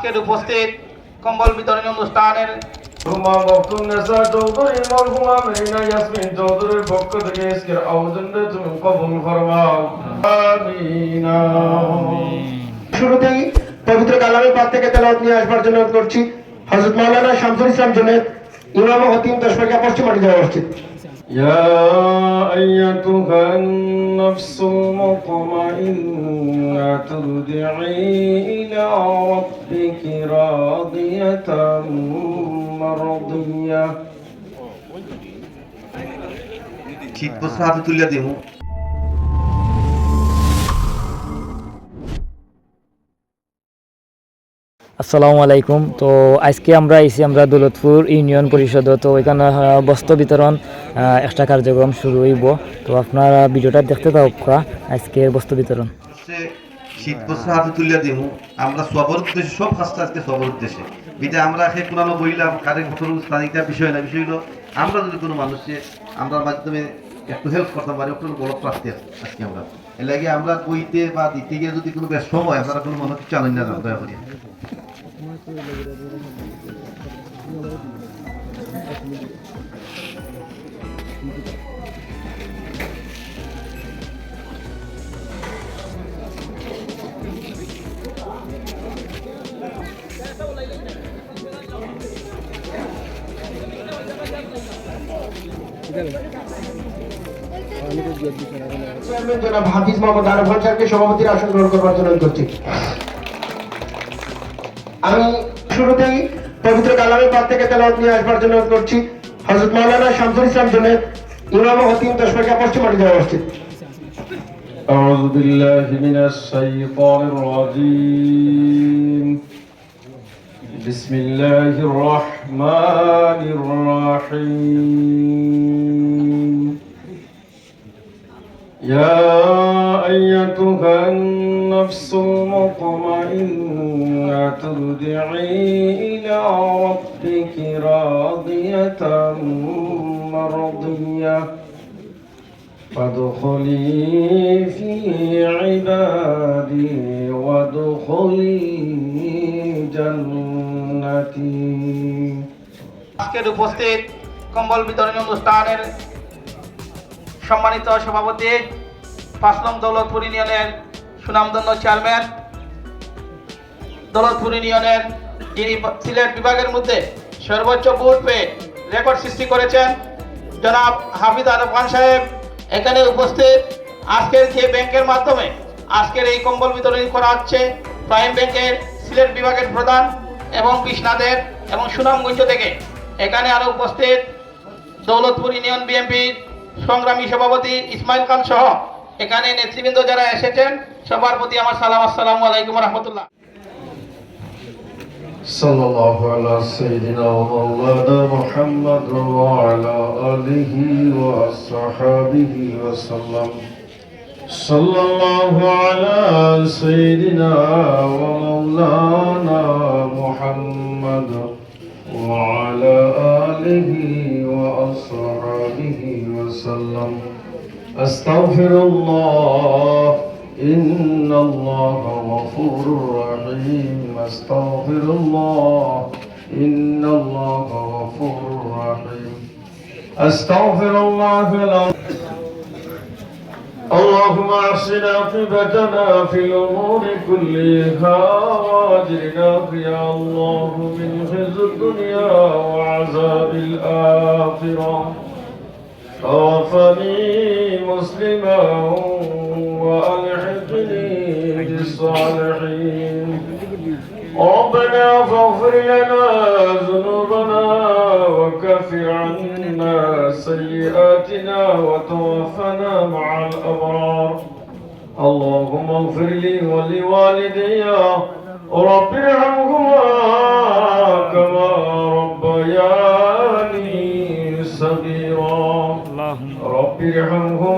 আজকের উপস্থিত কম্বল বিতরণী অনুষ্ঠানের মরহুমা মখতুন্নেসা চৌধুরী মরহুমা মেরিনা ইয়াসমিন চৌধুরীর পক্ষ থেকে আয়োজনটা তুমি কবুল ফরমাও আমিন। শুরুতেই পবিত্র কালামের পাঠ থেকে তেলাওয়াত নিয়ে আসবার জন্য করছি হযরত মাওলানা শামসুল ইসলাম জুনেদ ইমাম ও হতিম দশমাকিয়া পশ্চিমাটি যাওয়া উচিত। يا أيتها النفس المطمئنة ارجعي إلى ربك راضية مرضية শীত বস্ত্র হাতে তুলিয়া দিব আসসালামু আলাইকুম। তো আজকে আমরা এসি আমরা দৌলতপুর ইউনিয়ন পরিষদ। তো এখানে বস্ত্র বিতরণ একটা কার্যক্রম শুরু হইব। তো আপনারা ভিডিওটা দেখতে থাকা আজকের বস্ত্র বিতরণ। শীত বস্ত্র হাতে তুলিয়া দিব আমরা সবার উদ্দেশ্যে, সব আজকে সবার উদ্দেশ্যে। এটা আমরা পুরানো বইলাম, কারের ঘটন স্থানিকটা বিষয় না, বিষয় আমরা যদি কোনো মানুষকে আমরা মাধ্যমে একটু হেল্প করতে পারি, একটু বড় প্রাপ্তি আজকে আমরা। আমরা বইতে বা দিতে গিয়ে যদি কোনো বেশ সময় আপনারা কোনো মানুষ জানেন না, দয়া করি জনাব হাফিজ মোহাম্মদ আরফ সভাপতির আসন গ্রহণ করবার জন্য করছি আমি শুরুতেই পবিত্র কালামের পাঠ থেকে তেলাওয়াত নিয়ে আসবার জন্য অনুরোধ করছি হযরত মাওলানা শামসুল ইসলাম জুনেদ ইমাম ও হতিম দশমাকিয়া পশ্চিমাটি যাওয়া উচিত أعوذ بالله من الشيطان الرجيم بسم الله الرحمن الرحيم يا أيتها النفس المطمئنة ارجعي إلى ربك راضية مرضية فادخلي في عبادي وادخلي جنتي আজকের উপস্থিত কম্বল বিতরণী অনুষ্ঠানের সম্মানিত সভাপতি পাঁচ নং দৌলতপুর ইউনিয়নের সুনামধন্য চেয়ারম্যান দৌলতপুর ইউনিয়নের যিনি সিলেট বিভাগের মধ্যে সর্বোচ্চ ভোট পেয়ে রেকর্ড সৃষ্টি করেছেন, জনাব হাফিজ আরব খান সাহেব। এখানে উপস্থিত আজকের যে ব্যাংকের মাধ্যমে আজকের এই কম্বল বিতরণ করা হচ্ছে, প্রাইম ব্যাংকের সিলেট বিভাগের প্রধান এবং কৃষ্ণাদের এবং সুনামগঞ্জ থেকে। এখানে আরও উপস্থিত দৌলতপুর ইউনিয়ন বিএনপির সংগ্রামী সভাপতি ইসমাইল খান সহ। এখানে নেতৃবৃন্দ যারা এসেছেন, সবার প্রতি আমার সালাম, আসসালামু আলাইকুম রহমতুল্লাহ। صلى الله على سيدنا ومولانا محمد وعلى آله وصحبه وسلم. صلى الله على سيدنا ومولانا محمد وعلى آله وأصحابه وسلم. أستغفر الله إن الله غفور رحيم. أستغفر الله. إن الله غفور رحيم. أستغفر الله العظيم اللهم أحسن عاقبتنا في الأمور كلها وأجرنا يا الله من خزي الدنيا وعذاب الآخرة. توفني مسلما وألحقني بالصالحين. ربنا فاغفر لنا ذنوبنا وكفر عنا سيئاتنا وتوفنا مع الأبرار. اللهم اغفر لي ولوالدي. رب ارحمهما كما ربياني صغيرا. رب ارحمهما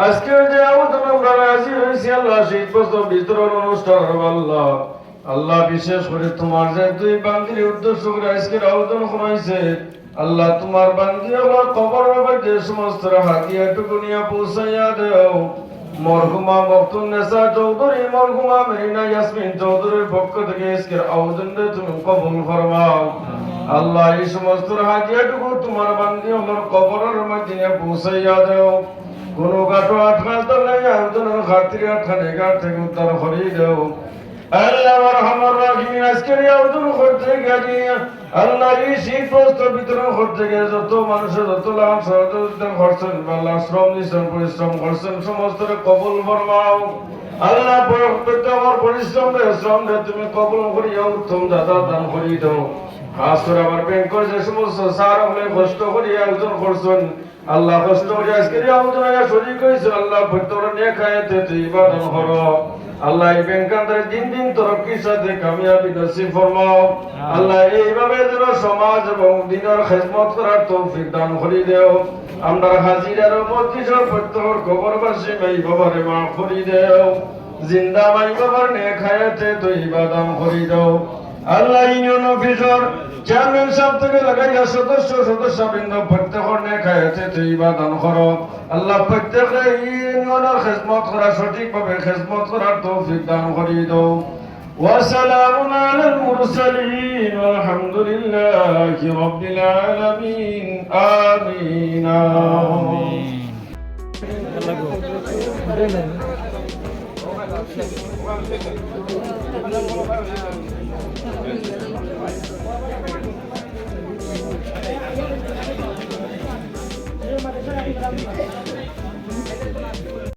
আজকের যে আলোচনা আমরা রাজি হয়েছি আল্লাহ শীত বস্ত্র বিতরণ অনুষ্ঠান আল্লাহ। আল্লাহ বিশেষ করে তোমার যে দুই বান্দির উদ্দেশ্য করে আজকের আলোচনা করাইছে আল্লাহ তোমার বান্দি আল্লাহ কবর হবে যে সমস্ত হাতিয়াটুকু নিয়ে পৌঁছাইয়া দেও। মরহুমা মখতুন নেসা চৌধুরী, মরহুমা মেরিনা ইয়াসমিন চৌধুরীর পক্ষ থেকে আজকের আয়োজনটা তুমি কবুল ফরমাও। আল্লাহ এই সমস্ত হাজিয়াটুকু তোমার বান্দি আমার কবরের মধ্যে পৌঁছাইয়া দেও। কোনো গাটো আটকাল তো নেই আয়োজনের খাতিরে গাট থেকে উদ্ধার করিয়ে দেও আল্লাহ রহমান রাহিম আজকের করতে আল্লাহ এই শীত বিতরণ করতে গিয়ে যত মানুষের যত লাভ করছেন আল্লাহ শ্রম নিশ্চয় পরিশ্রম করছেন সমস্ত কবুল ফরমাও। আল্লাহ আমার পরিশ্রম রে শ্রম রে, তুমি কবল করিয়া উত্তম দাদা দান করি দাও। খাস করে আমার ব্যাংকের যে সমস্ত সার হলে কষ্ট করিয়া আয়োজন করছেন। আল্লাহ কষ্ট করে আজকের এই আলোচনায় শরীর করেছে আল্লাহ প্রত্যেক নিয়ে খাইতে তুই ইবাদন করো। আল্লাহ এই ব্যাংকান্তারে দিন দিন তরক্কির সাথে কামিয়াবি নসিব ফরমাও। আল্লাহ এইভাবে যেন সমাজ এবং দিনের খেদমত করার তৌফিক দান করি দেও। আমরা হাজিরার মধ্যে প্রত্যেক খবরবাসী মাই বাবারে মা করি দেও। জিন্দা মাই বাবার নে খায়াতে তো ইবাদাম করি দাও। আল্লাহ ইউনিয়ন অফিসর চেয়ারম্যান সাহেব থেকে লাগাইয়া সদস্য সদস্য বৃন্দ প্রত্যেকের নে খায়াতে তো ইবাদান করো আল্লাহ প্রত্যেকে ইউনিয়নের খেদমত করা সঠিকভাবে খেদমত করার তৌফিক দান করি দাও وسلام على المرسلين والحمد لله رب العالمين آمين